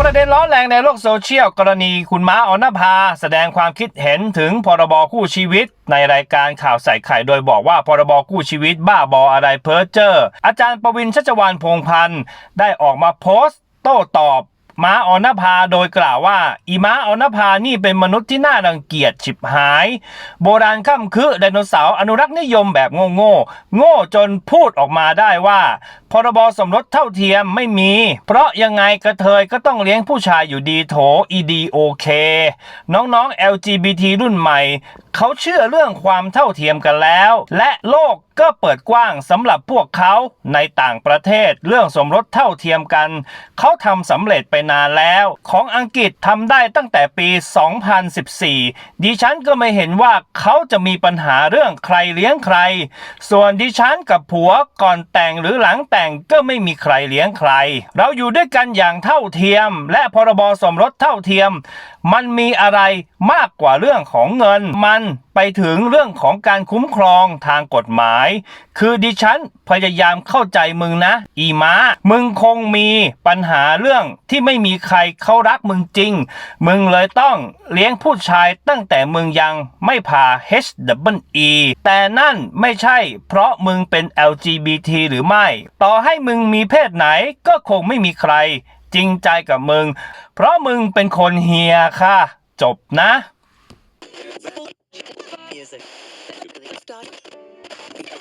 ประเด็นร้อนแรงในโลกโซเชียล กรณีคุณม้าออนภา แสดงความคิดเห็นถึงพรบคู่ชีวิต ในรายการข่าวใส่ไข่โดยบอกว่าพรบคู่ชีวิตบ้าบออะไรเพ้อเจ้ออาจารย์ประวินชัชวานพงพันธ์ได้ออกมาโพสต์ โต้ตอบ ม้าออนภาโดยกล่าวว่า อีม้าออนภานี่เป็นมนุษย์ที่น่ารังเกียจฉิบหาย โบราณข้ามคือไดโนเสาร์อนุรักษ์นิยมแบบโง่โง่โง่จนพูดออกมาได้ว่า พรบสมรสเท่าเทียมไม่มี เพราะยังไงกระเทยก็ต้องเลี้ยงผู้ชายอยู่ดีโถอีดีโอเค น้องๆ LGBT รุ่นใหม่ เขาเชื่อเรื่องความเท่าเทียมกันแล้ว และโลกก็เปิดกว้างสำหรับพวกเขาในต่างประเทศเรื่องสมรสเท่าเทียมกัน เขาทำสำเร็จไปนานแล้ว ของอังกฤษทำได้ตั้งแต่ปี 2014 ดิฉันก็ไม่เห็นว่าเขาจะมีปัญหาเรื่องใครเลี้ยงใคร ส่วนดิฉันกับผัวก่อนแต่งหรือหลังแต่งก็ไม่มีใครเลี้ยงใคร เราอยู่ด้วยกันอย่างเท่าเทียม และพรบสมรสเท่าเทียม มันมีอะไรมากกว่าเรื่องของเงินมันไปถึงเรื่องของการคุ้มครองทางกฎหมาย คือดิฉันพยายามเข้าใจมึงนะ อีม้า มึงคงมีปัญหาเรื่องที่ไม่มีใครเขารักมึงจริง มึงเลยต้องเลี้ยงผู้ชายตั้งแต่มึงยังไม่ผ่า H W E แต่นั่นไม่ใช่เพราะมึงเป็น LGBT หรือไม่ ต่อให้มึงมีเพศไหนก็คงไม่มีใครจริงใจกับมึง เพราะมึงเป็นคนเฮียค่ะ จบนะ Classic. Start.